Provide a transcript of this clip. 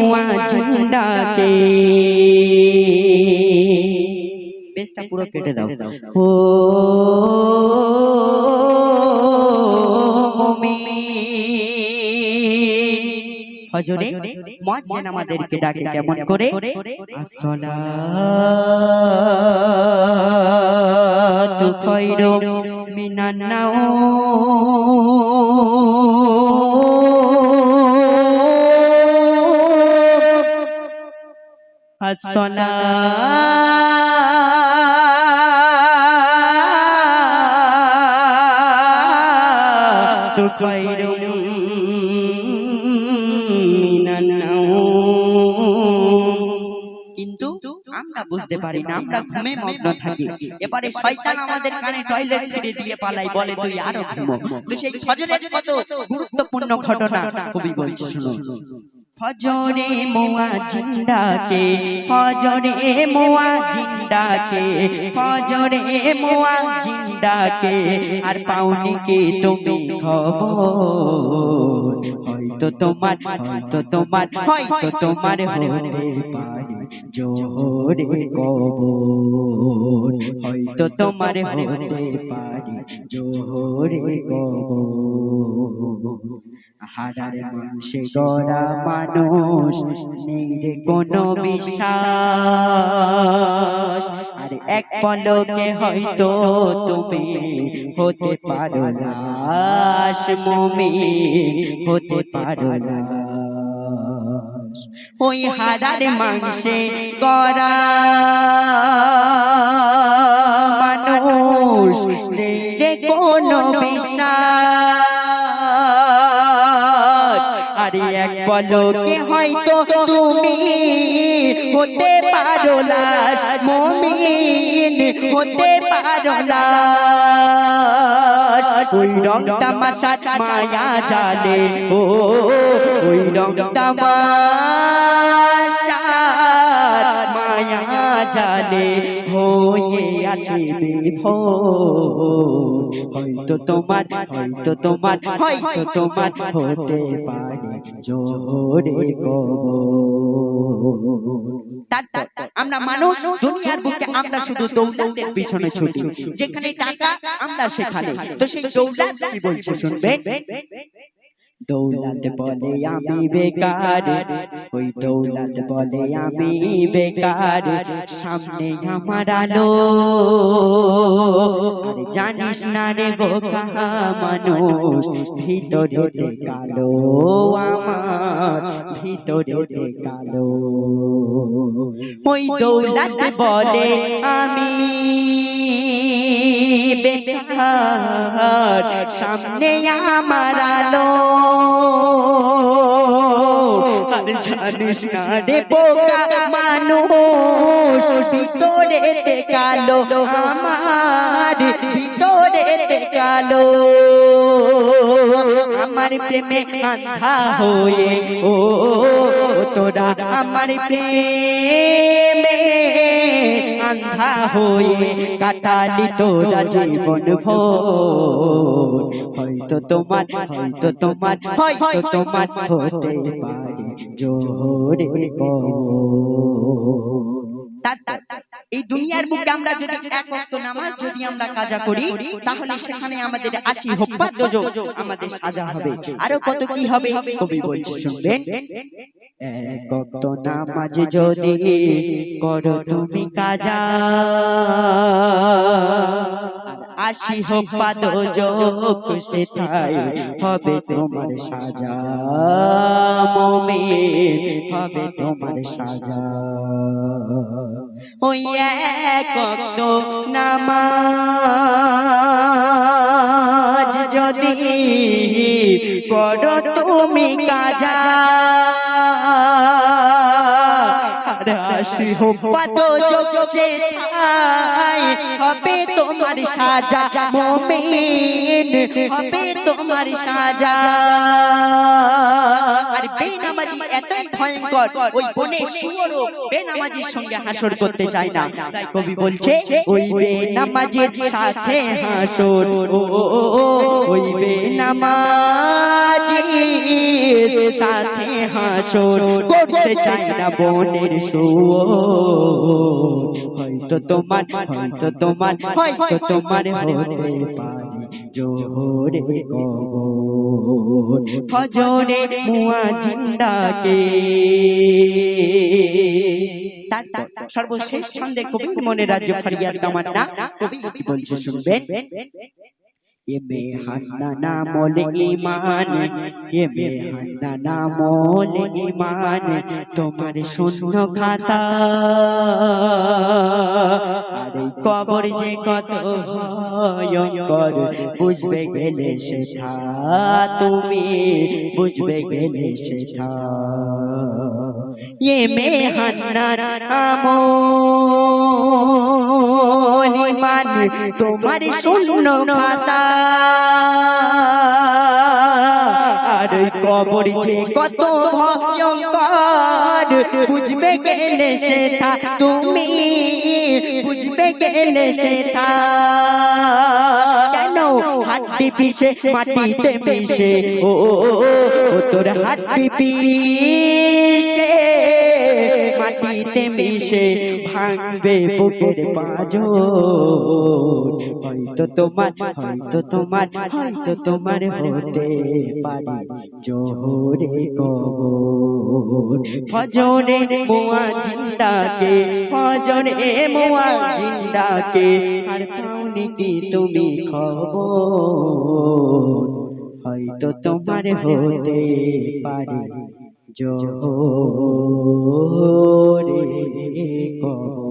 মুয়া ঝিন্ডাকে বেশটা পুরো কেটে দাও। ও ফজরে মুয়াজ্জিন আমাদেরকে ডাকে কেমন করে? আসসালাতু খায়রু মিনান الصلاة خير من النوم কিন্তু আমরা বুঝতে পারি না আমরা ঘুমে মগ্ন থাকি এবারে শয়তান আমাদের কানে টয়লেট ফিরে দিয়ে পালাই বলে তুই আরো ঘুমো তো সেই ফজরের কত গুরুত্বপূর্ণ ঘটনা কবি বলছে শুনো ফজরে মোয়া জিন্দাকে ফজরে মোয়া জিন্দাকে ফজরে মোয়া জিন্দাকে আর পাউনিকে তুমি খবর? হয়তো তোমার হয়তো তোমার হয়তো তোমার হতে পারে। জোরে কবর হয়তো তোমার হতে পারে জোরে কবর হারার মাংসে গড়া মানুষ নেই রে কোনো বিশ্বাস। আর এক পলকে হয়তো তুমি হতে পারো লাশ মমিন। হতে পারো লাশ ওই হারার মাংসে গড়া মানুষ কোনো বিশ্বাস। আরে এক পলকে হয়তো তুমি হতে পারো লাশ, মমিন হতে পারো লাশ। ওই রং তামাশার মায়া জালে। ও ওই রং তামাশার মায়া জালে হয়ে আছে হয়তো তোমার হয়তো তোমার হয়তো তোমার হতে পারে জোরে আমরা মানুষ, দুনিয়ার বুকে আমরা শুধু দৌলতের পিছনে ছুটি। যেখানে টাকা, আমরা সেখানে। তো সেই দৌলত কি বলছে শুনবেন? দৌলত বলে আমি বেকার, ওই দৌলত বলে আমি বেকার। সামনে আমার আলো জানিস না রে বোকা মানুষ, ভিতরে কালো আমার, ভিতরে কালো। ওই দৌলত বলে আমি বেকার সামনে আমার আলো। আর জানিস না রে বোকা মানুষ ভিতরে কালো আমার ভিতরে কালো। আমার প্রেমে আন্ধা হয়ে ও তোরা আমার প্রেমে। আন্ধা হয়ে কাটালি তোরা জীবন ভোর। হয়তো তোমার হয়তো তোমার হয়তো তোমার হতে পারে জোরে এই দুনিয়ার বুকে আমরা যদি এক ওয়াক্ত নামাজ যদি আমরা কাজা করি, তাহলে সেখানে আমাদের আশি হোপ্পাত আমাদের সাজা হবে। আরও কত কি হবে? কবি বলছে, শুনবেন, এক ওয়াক্ত নামাজ যদি করো তুমি কাজা আশি হোপ্পাত যোগ সেটাই হবে তোমার সাজা। মমিন, হবে তোমার সাজা। ওই এক নামাজ যদি পড়ো তুমি কাজা পাদ যোগ সে ঠাই হবে তোমার সাজা। মোমেন, হবে তোমার সাজা। আর বেনামাজি এতই ভয়ঙ্কর ওই বনের শুয়োরও বেনামাজির সঙ্গে হাসর করতে চায় না। তাই কবি বলছে ওই বেনামাজির সাথে হাসর ওই বেনামাজির সাথে হাসর করতে চায় না বনের শুয়োর হয়তো তোমার হয়তো তোমার হয়তো তোমার হতে পারে। জোহরে কবর ফজরে মুয়াজ্জিন ডাকে তারপর সর্বশেষ ছন্দে কবির মনে রাজ্য ফারিয়ার তামান্না কবি কি বলছে শুনবেন ये बेहन्ना नामोल ईमान ये बेहन्ना नामोल ईमान তোমার শূন্য খাতা আরে কবর যে কত ভয়ঙ্কর বুঝবে গেলে সেটা তুমি বুঝবে গেলে সেটা ये मेहन्ना আমল ইমান তোমার শূন্য খাতা। আর কবর যে কত ভয়ঙ্কর বুঝবে গেলে সেটা তুমি বুঝবে গেলে সেটা। কেন হাড্ডি পিছে মাটিতে ও, ও তোর হাড্ডি পিছে মাটিতে মিশে ভাঙবে বুকের পাঁজর হয়তো তোমার হয়তো তোমার হয়তো তোমার হতে পারে জোরে কবর ফজরে মোয়া জিন্দাকে ফজরে মোয়া জিন্দাকে আর পাওনি কি তুমি খবর? হয়তো তোমার হতে পারে জোরে কবর